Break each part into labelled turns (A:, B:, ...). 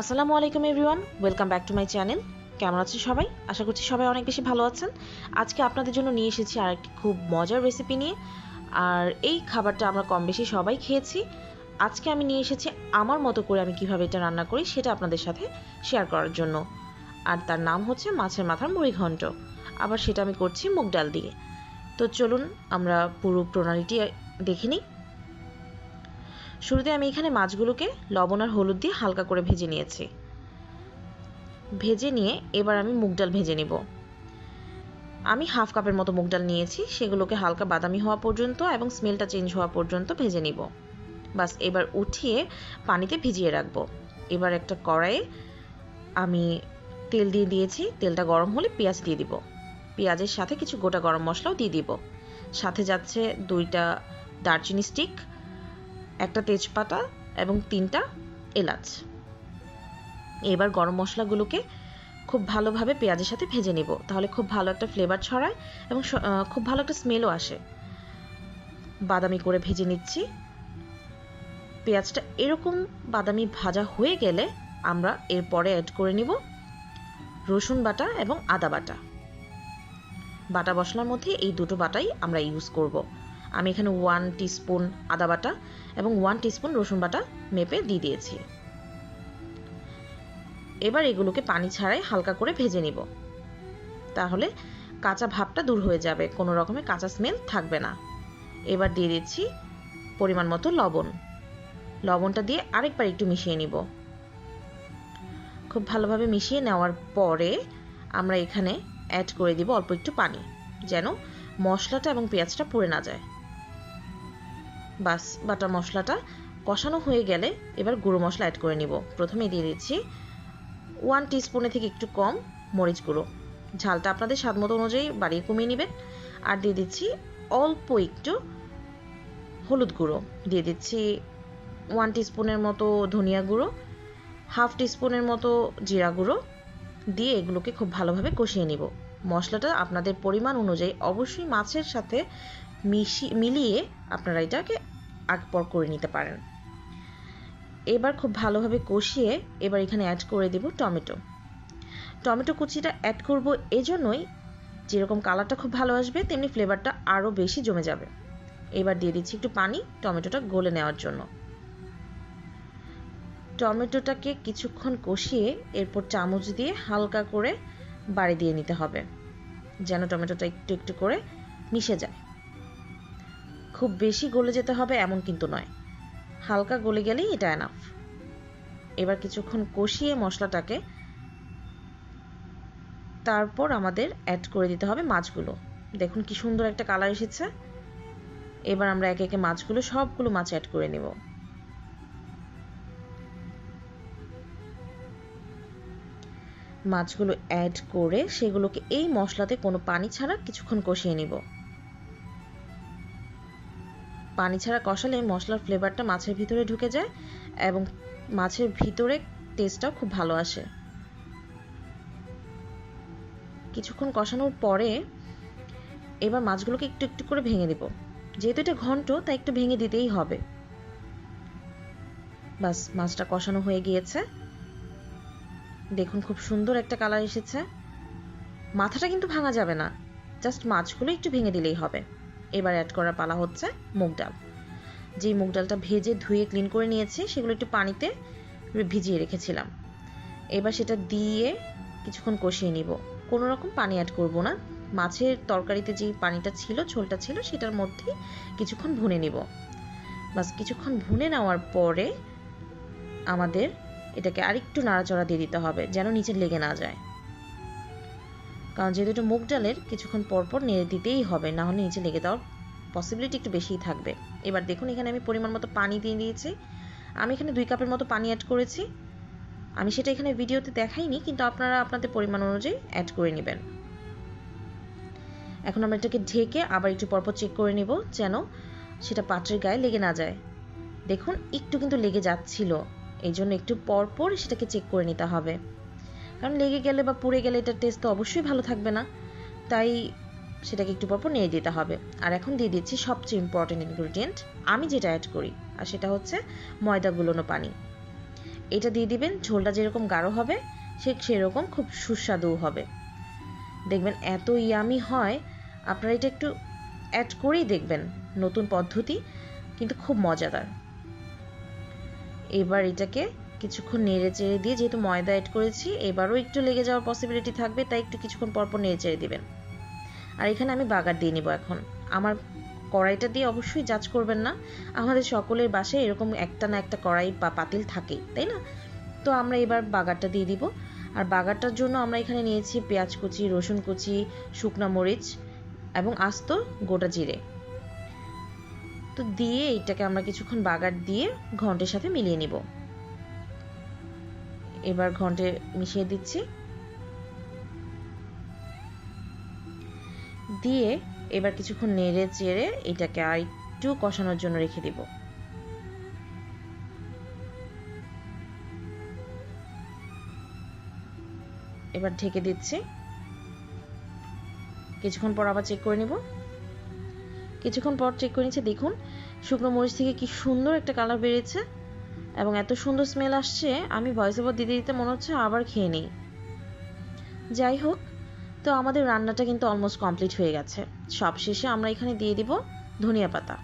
A: আসসালামু আলাইকুম, everyone. Welcome back to my channel. কেমন আছেন সবাই? আশা করছি সবাই অনেক বেশি ভালো আছেন। আজকে আপনাদের জন্য নিয়ে এসেছি আর একটি খুব মজার রেসিপি নিয়ে। আর এই খাবারটা আমরা কম বেশি সবাই খেয়েছি। আজকে আমি নিয়ে এসেছি আমার মতো করে আমি কীভাবে এটা রান্না করি সেটা আপনাদের সাথে শেয়ার করার জন্য। আর তার নাম হচ্ছে মাছের মাথার মুড়ি ঘন্ট। আবার সেটা আমি করছি মুগ ডাল দিয়ে। তো চলুন আমরা পুরো প্রণালীটি দেখে নিই। শুরুতে আমি এখানে মাছগুলোকে লবণ আর হলুদ দিয়ে হালকা করে ভেজে নিয়েছি। ভেজে নিয়ে এবার আমি মুগ ডাল ভেজে নেব। আমি হাফ কাপের মতো মুগ ডাল নিয়েছি, সেগুলোকে হালকা বাদামি হওয়া পর্যন্ত এবং স্মেলটা চেঞ্জ হওয়া পর্যন্ত ভেজে নিব। বাস, এবার উঠিয়ে পানিতে ভিজিয়ে রাখব। এবার একটা কড়াইয়ে আমি তেল দিয়ে দিয়েছি, তেলটা গরম হলে পেঁয়াজ দিয়ে দিব। পেঁয়াজের সাথে কিছু গোটা গরম মশলাও দিয়ে দিব। সাথে যাচ্ছে দুইটা দারচিনি স্টিক একটা তেজপাতা এবং তিনটা এলাচ। এবার গরম মশলাগুলোকে খুব ভালোভাবে পেঁয়াজের সাথে ভেজে নেব। তাহলে খুব ভালো একটা ফ্লেভার ছড়ায় এবং খুব ভালো একটা স্মেলও আসে। বাদামি করে ভেজে নিচ্ছি। পেঁয়াজটা এরকম বাদামি ভাজা হয়ে গেলে আমরা এরপরে অ্যাড করে নিব রসুন বাটা এবং আদা বাটা। বাটা মশলার মধ্যে এই দুটো বাটাই আমরা ইউজ করব। আমি এখানে ওয়ান টিস্পুন আদা বাটা এবং ওয়ান টিস্পুন রসুন বাটা মেপে দিয়ে দিয়েছি। এবার এগুলোকে পানি ছাড়াই হালকা করে ভেজে নিব। তাহলে কাঁচা ভাবটা দূর হয়ে যাবে, কোনো রকমের কাঁচা স্মেল থাকবে না। এবার দিয়ে দিচ্ছি পরিমাণ মতো লবণ। লবণটা দিয়ে আরেকবার একটু মিশিয়ে নিব। খুব ভালোভাবে মিশিয়ে নেওয়ার পরে আমরা এখানে অ্যাড করে দিব অল্প একটু পানি, যেন মশলাটা এবং পেঁয়াজটা পুড়ে না যায়। বাস বাটা মশলাটা কষানো হয়ে গেলে এবার গুঁড়ো মশলা অ্যাড করে নিব। প্রথমে দিয়ে দিচ্ছি ওয়ান টিস্পুনের থেকে একটু কম মরিচ গুঁড়ো। ঝালটা আপনাদের স্বাদ মতো অনুযায়ী বাড়িয়ে কমিয়ে নেবেন। আর দিয়ে দিচ্ছি অল্প একটু হলুদ গুঁড়ো। দিয়ে দিচ্ছি ওয়ান টিস্পুনের মতো ধনিয়া গুঁড়ো হাফ টিস্পুনের মতো জিরা গুঁড়ো। দিয়ে এগুলোকে খুব ভালোভাবে কষিয়ে নিব। মশলাটা আপনাদের পরিমাণ অনুযায়ী অবশ্যই মাছের সাথে মিশি, মিলিয়ে আপনারা এটাকে আগ পর করে নিতে পারেন। এবার খুব ভালোভাবে কষিয়ে এবার এখানে অ্যাড করে দেব টমেটো। টমেটো কুচিটা অ্যাড করব এজন্যই যেরকম কালারটা খুব ভালো আসবে, তেমনি ফ্লেভারটা আরও বেশি জমে যাবে। এবার দিয়ে দিচ্ছি একটু পানি টমেটোটা গলে নেওয়ার জন্য। টমেটোটাকে কিছুক্ষণ কষিয়ে এরপর চামচ দিয়ে হালকা করে বাড়ি দিয়ে নিতে হবে, যেন টমেটোটা একটু একটু করে মিশে যায়। খুব বেশি গলে যেতে হবে এমন কিন্তু নয়। হালকা গলে গেলেই এটা এনাফ এবার কিছুক্ষণ কষিয়ে মশলাটাকে তারপর আমাদের অ্যাড করে দিতে হবে মাছগুলো। দেখুন কি সুন্দর একটা কালার এসেছে। এবার আমরা একে একে মাছগুলো সবগুলো মাছ অ্যাড করে নেব। মাছগুলো অ্যাড করে সেগুলোকে এই মশলাতে কোনো পানি ছাড়া কিছুক্ষণ কষিয়ে নিব। পানি ছাড়া কষালে মশলার ফ্লেভারটা মাছের ভিতরে ঢুকে যায় এবং মাছের ভিতরে টেস্টটাও খুব ভালো আসে। কিছুক্ষণ কষানোর পরে এবার মাছগুলোকে একটু একটু করে ভেঙে দিব। যেহেতু এটা ঘন্ট, তাই একটু ভেঙে দিতেই হবে। বাস, মাছটা কষানো হয়ে গিয়েছে। দেখুন খুব সুন্দর একটা কালার এসেছে। মাথাটা কিন্তু ভাঙা যাবে না, জাস্ট মাছগুলো একটু ভেঙে দিলেই হবে। এবার অ্যাড করার পালা হচ্ছে মুগ ডাল। যেই মুগ ডালটা ভেজে ধুয়ে ক্লিন করে নিয়েছি, সেগুলো একটু পানিতে ভিজিয়ে রেখেছিলাম। এবার সেটা দিয়ে কিছুক্ষণ কষিয়ে নিব। কোনো রকম পানি অ্যাড করব না। মাছের তরকারিতে যে পানিটা ছিল, ঝোলটা ছিল, সেটার মধ্যে কিছুক্ষণ ভুনে নিব। বাস কিছুক্ষণ ভুনে নেওয়ার পরে আমাদের এটাকে আরেকটু নাড়াচড়া দিয়ে দিতে হবে, যেন নিচে লেগে না যায়। কারণ যেহেতু এটা মুগ ডালের, কিছুক্ষণ পরপর নেড়ে দিতেই হবে, না হলে নিচে লেগে দেওয়ার পসিবিলিটি একটু বেশিই থাকবে। এবার দেখুন, এখানে আমি পরিমাণ মতো পানি দিয়ে দিয়েছি। আমি এখানে দুই কাপের মতো পানি অ্যাড করেছি। আমি সেটা এখানে ভিডিওতে দেখাইনি, কিন্তু আপনারা আপনাদের পরিমাণ অনুযায়ী অ্যাড করে নেবেন। এখন আমরা এটাকে ঢেকে আবার একটু পরপর চেক করে নিব যেন সেটা পাত্রের গায়ে লেগে না যায়। দেখুন, একটু কিন্তু লেগে যাচ্ছিল। এই জন্য একটু পরপর সেটাকে চেক করে নিতে হবে। কারণ লেগে গেলে বা পুড়ে গেলে এটার টেস্ট তো অবশ্যই ভালো থাকবে না। তাই সেটাকে একটু পরপর নিয়ে দিতে হবে। আর এখন দিয়ে দিচ্ছি সবচেয়ে ইম্পর্টেন্ট ইনগ্রিডিয়েন্ট আমি যেটা অ্যাড করি, আর সেটা হচ্ছে ময়দা গুলোনো পানি। এটা দিয়ে দিবেন, ঝোলটা যেরকম গাঢ় হবে সে সেরকম খুব সুস্বাদু হবে। দেখবেন এত ইয়ামি হয়, আপনারা এটা একটু অ্যাড করেই দেখবেন, নতুন পদ্ধতি, কিন্তু খুব মজাদার। এবার এটাকে কিছুক্ষণ নেড়ে চেড়ে দিয়ে যেহেতু ময়দা অ্যাড করেছি, এবারও একটু লেগে যাওয়ার পসিবিলিটি থাকবে, তাই একটু কিছুক্ষণ পরপর নেড়ে চেড়ে দেবেন। আর এখানে আমি বাগার দিয়ে নিব এখন। আমার কড়াইটা দিয়ে অবশ্যই জাজ করবেন না। আমাদের সকলের বাসায় এরকম একটা না একটা কড়াই বা পাতিল থাকেই, তাই না? তো আমরা এবার বাগারটা দিয়ে দিব। আর বাগারটার জন্য আমরা এখানে নিয়েছি পেঁয়াজ কুচি, রসুন কুচি, শুকনা মরিচ এবং আস্ত গোটা জিরে। তো দিয়ে এইটাকে আমরা কিছুক্ষণ বাগার দিয়ে ঘন্টের সাথে মিলিয়ে নিব। এবার ঘন্টে মিশিয়ে দিচ্ছি। দিয়ে এবার কিছুক্ষণ নেড়ে চেড়ে এটাকে আর একটু কষানোর জন্য রেখে দিব। এবার ঢেকে দিচ্ছি। কিছুক্ষণ পর আবার চেক করে নিব। কিছুক্ষণ পর চেক করে নিচ্ছে। দেখুন, শুকনো মরিচ থেকে কি সুন্দর একটা কালার বেরিয়েছে। এবং এত সুন্দর স্মেল আসছে, আমি ভয়েস ওভার দিতে দিতে মনে হচ্ছে আবার খেয়ে নিই। যাই হোক, তো আমাদের রান্নাটা কিন্তু অলমোস্ট কমপ্লিট হয়ে গেছে। সব শেষে আমরা এখানে দিয়ে দিব ধনিয়া পাতা।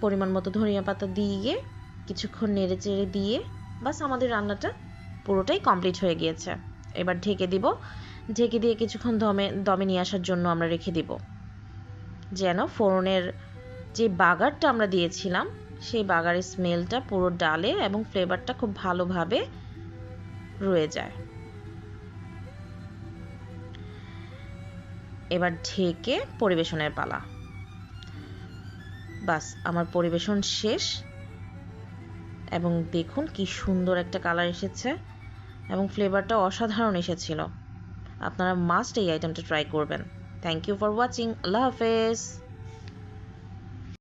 A: পরিমাণ মতো ধনিয়া পাতা দিয়ে, কিছুক্ষণ নেড়ে চেড়ে দিয়ে, বাস আমাদের রান্নাটা পুরোটাই কমপ্লিট হয়ে গিয়েছে। এবার ঢেকে দিব। ঢেকে দিয়ে কিছুক্ষণ দমে দমে নিয়ে আসার জন্য আমরা রেখে দিব। যেন ফোড়নের যে বাগারটা আমরা দিয়েছিলাম সেই বাগারের স্মেলটা পুরো ডালে এবং ফ্লেভারটা খুব ভালোভাবে রয়ে যায়। এবার ঢেকে পরিবেশনের পালা। বাস, আমার পরিবেশন শেষ। এবং দেখুন কি সুন্দর একটা কালার এসেছে এবং ফ্লেভারটা অসাধারণ এসেছিল। আপনারা মাস্ট এই আইটেমটা ট্রাই করবেন। থ্যাংক ইউ ফর ওয়াচিং আল্লাহ হাফেজ।